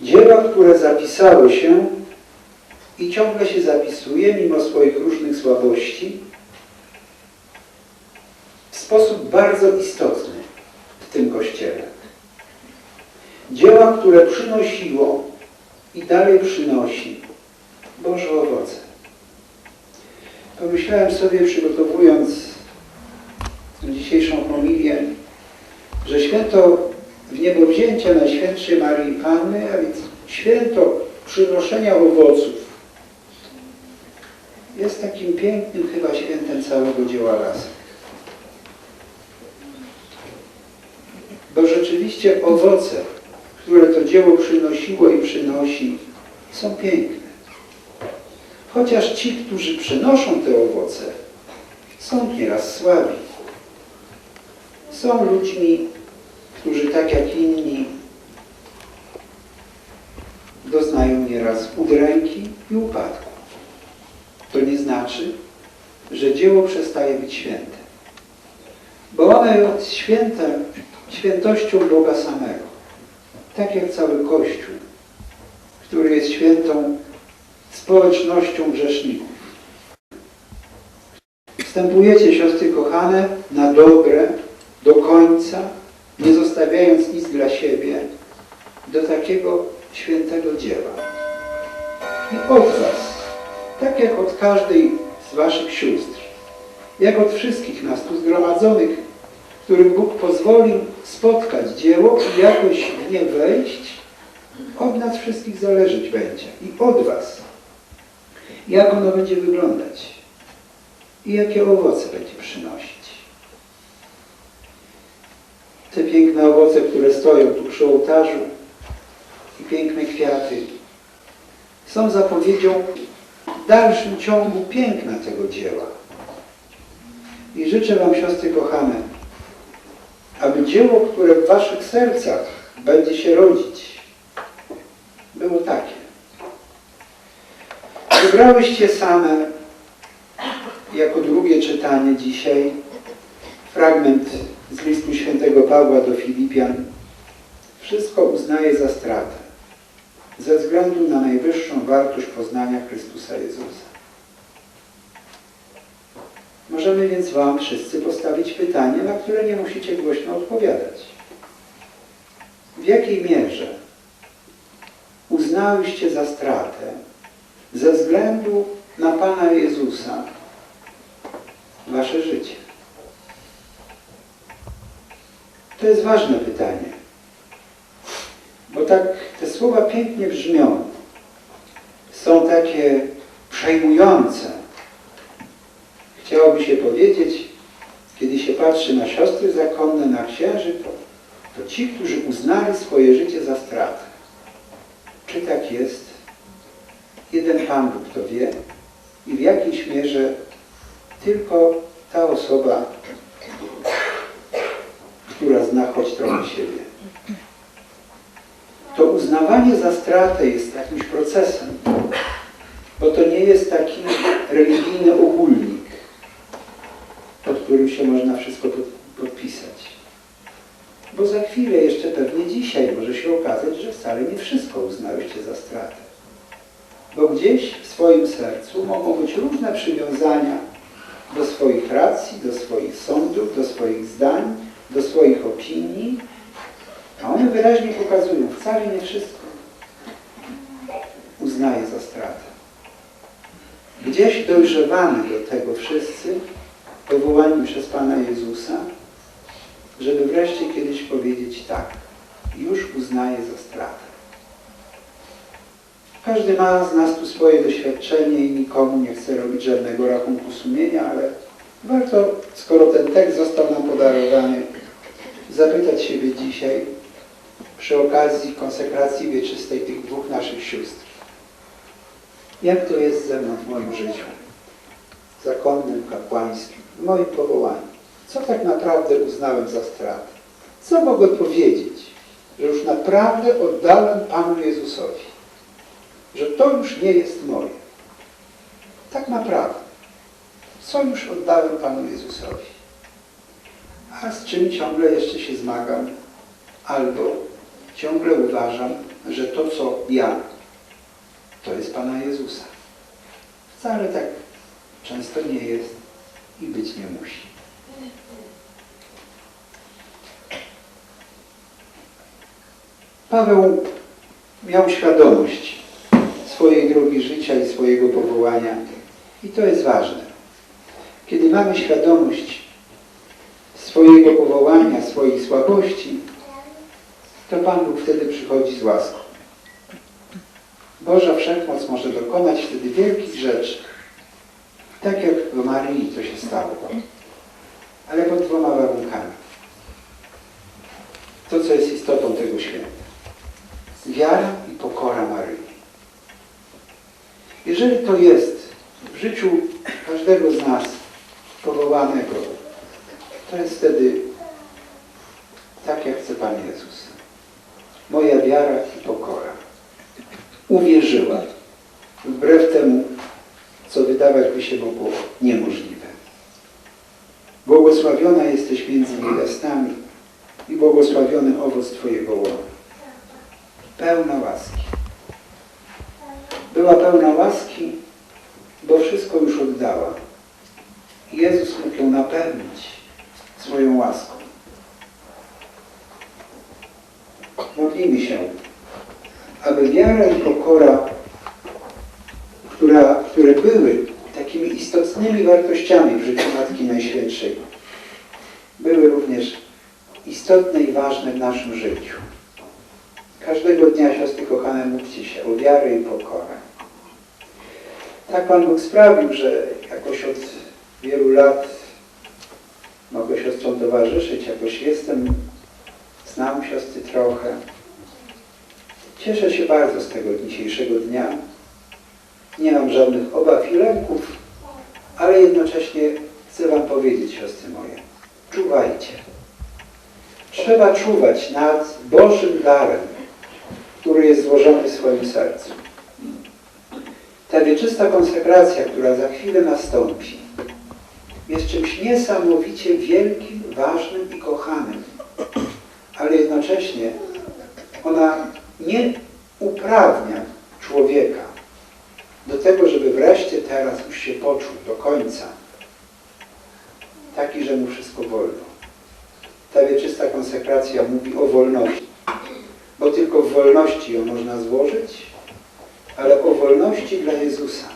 Dzieła, które zapisało się i ciągle się zapisuje, mimo swoich różnych słabości, w sposób bardzo istotny w tym Kościele. Dzieła, które przynosiło i dalej przynosi Boże owoce. Pomyślałem sobie, przygotowując dzisiejszą homilię, że święto w niebo wzięcia Najświętszej Marii Panny, a więc święto przynoszenia owoców, jest takim pięknym chyba świętem całego dzieła lasek. Bo rzeczywiście owoce, które to dzieło przynosiło i przynosi, są piękne. Chociaż ci, którzy przynoszą te owoce, są nieraz słabi. Są ludźmi, którzy tak jak inni doznają nieraz udręki i upadku. To nie znaczy, że dzieło przestaje być święte. Bo ono jest święte świętością Boga samego. Tak jak cały Kościół, który jest świętą społecznością grzeszników. Wstępujecie, siostry kochane, na dobre, do końca, nie zostawiając nic dla siebie, do takiego świętego dzieła. I od Was, tak jak od każdej z Waszych sióstr, jak od wszystkich nas tu zgromadzonych, którym Bóg pozwolił spotkać dzieło i jakoś w nie wejść, od nas wszystkich zależeć będzie i od Was, jak ono będzie wyglądać i jakie owoce będzie przynosić. Te piękne owoce, które stoją tu przy ołtarzu i piękne kwiaty są zapowiedzią w dalszym ciągu piękna tego dzieła. I życzę Wam, siostry kochane, aby dzieło, które w Waszych sercach będzie się rodzić, było takie. Wybrałyście same jako drugie czytanie dzisiaj fragment z listu świętego Pawła do Filipian. Wszystko uznaje za stratę ze względu na najwyższą wartość poznania Chrystusa Jezusa. Możemy więc Wam wszyscy postawić pytanie, na które nie musicie głośno odpowiadać. W jakiej mierze uznałyście za stratę ze względu na Pana Jezusa Wasze życie? To jest ważne pytanie, bo tak te słowa pięknie brzmią, są takie przejmujące. Chciałoby się powiedzieć, kiedy się patrzy na siostry zakonne, na księży, to, to ci, którzy uznali swoje życie za stratę. Czy tak jest? Jeden Pan Bóg to wie i w jakiejś mierze tylko ta osoba, zna choć trochę siebie. To uznawanie za stratę jest jakimś procesem, bo to nie jest taki religijny ogólnik, pod którym się można wszystko pod, podpisać. Bo za chwilę, jeszcze pewnie dzisiaj, może się okazać, że wcale nie wszystko uznałyście za stratę. Bo gdzieś w swoim sercu mogą być różne przywiązania do swoich racji, do swoich sądów, do swoich zdań, do swoich opinii, a one wyraźnie pokazują, wcale nie wszystko uznaje za stratę. Gdzieś dojrzewamy do tego wszyscy, powołani przez Pana Jezusa, żeby wreszcie kiedyś powiedzieć tak, już uznaję za stratę. Każdy ma z nas tu swoje doświadczenie i nikomu nie chce robić żadnego rachunku sumienia, ale warto, skoro ten tekst został nam podarowany, zapytać siebie dzisiaj przy okazji konsekracji wieczystej tych dwóch naszych sióstr. Jak to jest ze mną w moim życiu? Zakonnym, kapłańskim, w moim powołaniu. Co tak naprawdę uznałem za stratę? Co mogę powiedzieć, że już naprawdę oddałem Panu Jezusowi? Że to już nie jest moje. Tak naprawdę. Co już oddałem Panu Jezusowi? A z czym ciągle jeszcze się zmagam? Albo ciągle uważam, że to, co ja, to jest Pana Jezusa. Wcale tak często nie jest i być nie musi. Paweł miał świadomość swojej drogi życia i swojego powołania i to jest ważne. Kiedy mamy świadomość swojego powołania, swoich słabości, to Pan Bóg wtedy przychodzi z łaską. Boża Wszechmoc może dokonać wtedy wielkich rzeczy. Tak jak w Maryi to się stało. Ale pod dwoma warunkami. To, co jest istotą tego święta. Wiara i pokora Maryi. Jeżeli to jest w życiu każdego z nas powołanego, to jest wtedy tak, jak chce Pan Jezus. Moja wiara i pokora. Uwierzyła, wbrew temu, co wydawać by się mogło niemożliwe. Błogosławiona jesteś między niewiastami i błogosławiony owoc Twojego łona. Pełna łaski. Była pełna łaski, bo wszystko już oddała. Jezus mógł ją napełnić swoją łaską. Modlimy się, aby wiara i pokora, która, które były takimi istotnymi wartościami w życiu Matki Najświętszej, były również istotne i ważne w naszym życiu. Każdego dnia, siostry kochane, módlcie się o wiarę i pokorę. Tak Pan Bóg sprawił, że jakoś od wielu lat mogę siostrom towarzyszyć, jakoś jestem, znam siostry trochę. Cieszę się bardzo z tego dzisiejszego dnia. Nie mam żadnych obaw i lęków, ale jednocześnie chcę Wam powiedzieć, siostry moje, czuwajcie. Trzeba czuwać nad Bożym darem, który jest złożony w swoim sercu. Ta wieczysta konsekracja, która za chwilę nastąpi, jest czymś niesamowicie wielkim, ważnym i kochanym, ale jednocześnie ona nie uprawnia człowieka do tego, żeby wreszcie teraz już się poczuł do końca taki, że mu wszystko wolno. Ta wieczysta konsekracja mówi o wolności, bo tylko w wolności ją można złożyć, ale o wolności dla Jezusa,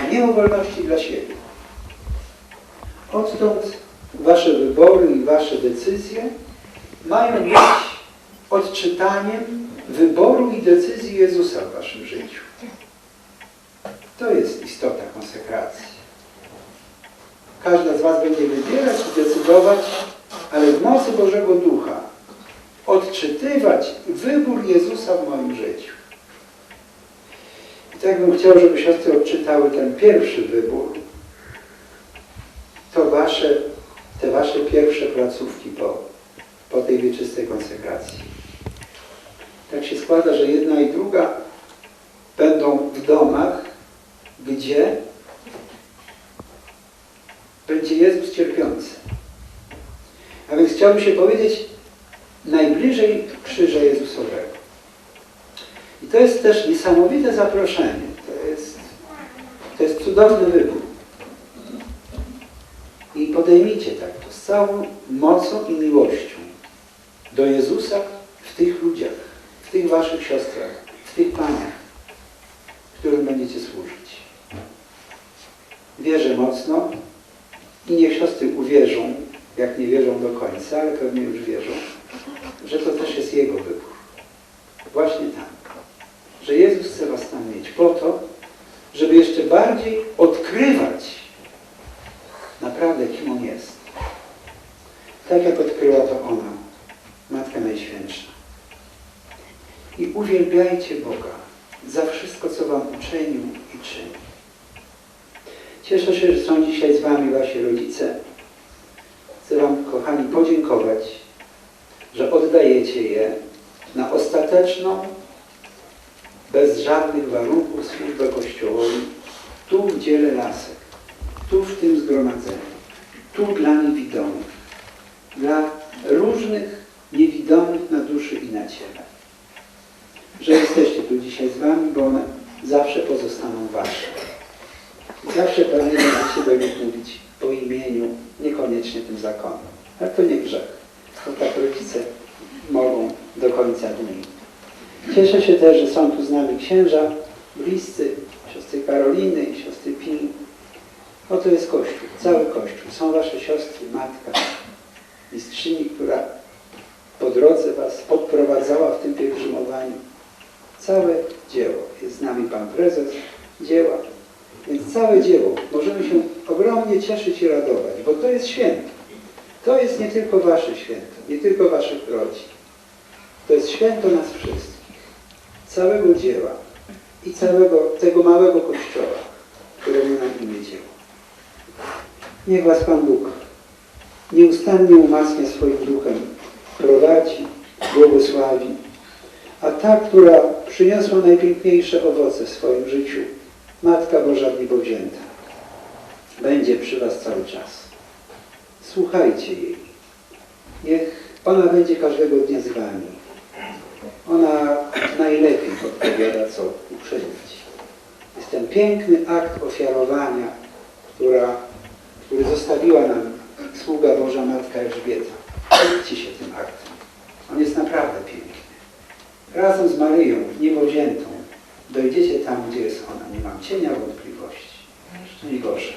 a nie o wolności dla siebie. Odtąd wasze wybory i wasze decyzje mają być odczytaniem wyboru i decyzji Jezusa w waszym życiu. To jest istota konsekracji. Każda z was będzie wybierać i decydować, ale w mocy Bożego Ducha odczytywać wybór Jezusa w moim życiu. I tak bym chciał, żeby siostry odczytały ten pierwszy wybór, wasze, te wasze pierwsze placówki po, po tej wieczystej konsekracji. Tak się składa, że jedna i druga będą w domach, gdzie będzie Jezus cierpiący. A więc chciałbym się powiedzieć najbliżej krzyża Jezusowego. I to jest też niesamowite zaproszenie. To jest, to jest cudowny wybór. Podejmijcie tak to z całą mocą i miłością do Jezusa w tych ludziach, w tych waszych siostrach, w tych paniach, którym będziecie służyć. Wierzę mocno i niech siostry uwierzą, jak nie wierzą do końca, ale pewnie już wierzą, że to też jest Jego wybór. Właśnie tak. Że Jezus chce was tam mieć po to, żeby jeszcze bardziej odkrywać naprawdę, kim On jest. Tak jak odkryła to ona, Matka Najświętsza. I uwielbiajcie Boga za wszystko, co Wam uczynił i czyni. Cieszę się, że są dzisiaj z Wami Wasi rodzice. Chcę Wam, kochani, podziękować, że oddajecie je na ostateczną, bez żadnych warunków służbę Kościołowi, tu w dziele lasek, tu w tym zgromadzeniu, tu dla niewidomych, dla różnych niewidomych na duszy i na ciele. dzisiaj z Wami, bo one zawsze pozostaną Wasze. Zawsze pewnie będziecie do mówić po imieniu, niekoniecznie tym zakonem. Ale to nie grzech. To tak rodzice mogą do końca dni. Cieszę się też, że są tu z nami księża, bliscy, siostry Karoliny i siostry Pini. Oto jest Kościół, cały Kościół. Są Wasze siostry, matka, mistrzyni, która po drodze Was podprowadzała w tym pielgrzymowaniu. Całe dzieło. Jest z nami Pan Prezes dzieła. Więc całe dzieło możemy się ogromnie cieszyć i radować, bo to jest święto. To jest nie tylko Wasze święto, nie tylko Waszych rodzin. To jest święto nas wszystkich. Całego dzieła i całego tego małego kościoła, któremu na imię dzieło. Niech Was Pan Bóg nieustannie umacnia swoim duchem, prowadzi, błogosławi, a ta, która przyniosła najpiękniejsze owoce w swoim życiu, Matka Boża Niebowzięta, będzie przy Was cały czas. Słuchajcie jej. Niech ona będzie każdego dnia z Wami. Ona najlepiej podpowiada, co uczynić. Jest ten piękny akt ofiarowania, która, który zostawiła nam sługa Boża Matka Elżbieta. Chwyćcie się tym aktem. On jest naprawdę piękny. Razem z Maryją, niebowziętą, dojdziecie tam, gdzie jest ona. Nie mam cienia wątpliwości. Szczęść Boże.